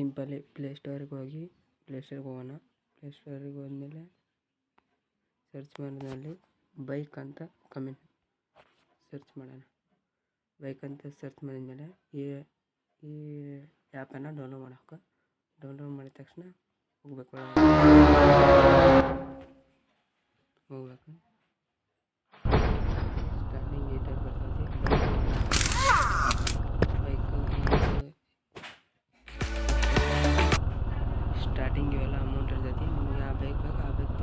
Simply play ಸ್ಟೋರಿಗೆ ಹೋಗಿ, play ಪ್ಲೇಸ್ಟೋರಿಗೆ ಹೋಗೋಣ. Play ಪ್ಲೇಸ್ಟೋರಿಗೆ ಹೋದ್ಮೇಲೆ ಸರ್ಚ್ ಮಾಡಿದಲ್ಲಿ ಬೈಕ್ ಅಂತ ಕಮೆಂಟ್ ಸರ್ಚ್ ಮಾಡೋಣ. ಬೈಕ್ ಅಂತ ಸರ್ಚ್ ಮಾಡಿದ್ಮೇಲೆ ಈ ಈ ಆ್ಯಪನ್ನು ಡೌನ್ಲೋಡ್ ಮಾಡೋಕೆ ಡೌನ್ಲೋಡ್ ಮಾಡಿದ ತಕ್ಷಣ ಹೋಗ್ಬೇಕು ಹೋಗ್ಬೇಕು. स्टार्टिंग वाला अमाउंट रह जाती है। यहाँ पे एक बैग आप एक